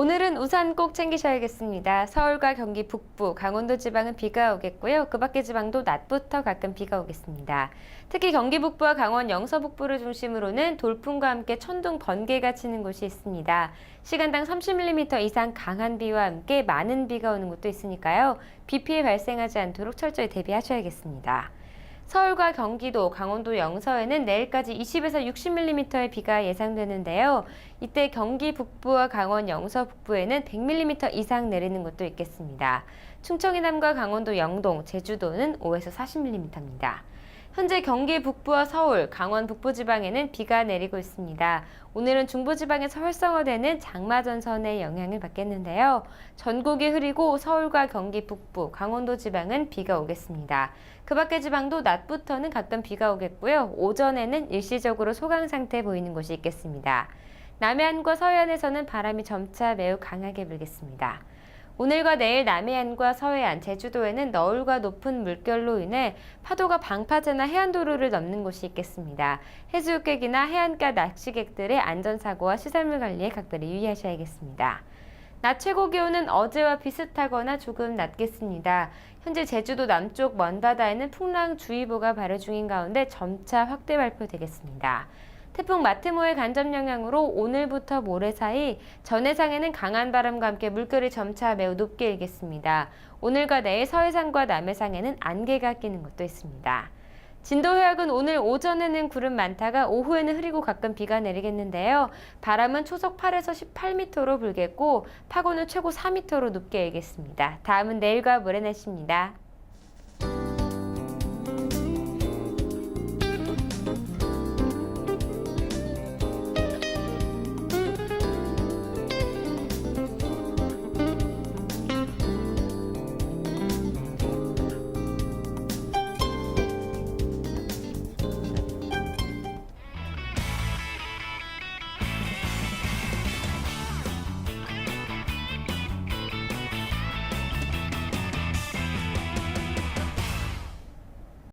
오늘은 우산 꼭 챙기셔야겠습니다. 서울과 경기 북부, 강원도 지방은 비가 오겠고요. 그 밖의 지방도 낮부터 가끔 비가 오겠습니다. 특히 경기 북부와 강원 영서 북부를 중심으로는 돌풍과 함께 천둥 번개가 치는 곳이 있습니다. 시간당 30mm 이상 강한 비와 함께 많은 비가 오는 곳도 있으니까요. 비 피해 발생하지 않도록 철저히 대비하셔야겠습니다. 서울과 경기도, 강원도 영서에는 내일까지 20에서 60mm의 비가 예상되는데요. 이때 경기 북부와 강원 영서 북부에는 100mm 이상 내리는 곳도 있겠습니다. 충청 이남과 강원도 영동, 제주도는 5에서 40mm입니다. 현재 경기 북부와 서울, 강원 북부 지방에는 비가 내리고 있습니다. 오늘은 중부 지방에서 활성화되는 장마 전선의 영향을 받겠는데요. 전국이 흐리고 서울과 경기 북부, 강원도 지방은 비가 오겠습니다. 그 밖의 지방도 낮부터는 가끔 비가 오겠고요. 오전에는 일시적으로 소강 상태 보이는 곳이 있겠습니다. 남해안과 서해안에서는 바람이 점차 매우 강하게 불겠습니다. 오늘과 내일 남해안과 서해안, 제주도에는 너울과 높은 물결로 인해 파도가 방파제나 해안도로를 넘는 곳이 있겠습니다. 해수욕객이나 해안가 낚시객들의 안전사고와 시설물 관리에 각별히 유의하셔야겠습니다. 낮 최고 기온은 어제와 비슷하거나 조금 낮겠습니다. 현재 제주도 남쪽 먼바다에는 풍랑주의보가 발효 중인 가운데 점차 확대 발표되겠습니다. 태풍 마테모의 간접 영향으로 오늘부터 모레 사이 전해상에는 강한 바람과 함께 물결이 점차 매우 높게 일겠습니다. 오늘과 내일 서해상과 남해상에는 안개가 끼는 곳도 있습니다. 진도 해역은 오늘 오전에는 구름 많다가 오후에는 흐리고 가끔 비가 내리겠는데요. 바람은 초속 8에서 18m로 불겠고 파고는 최고 4m로 높게 일겠습니다. 다음은 내일과 모레 날씨입니다.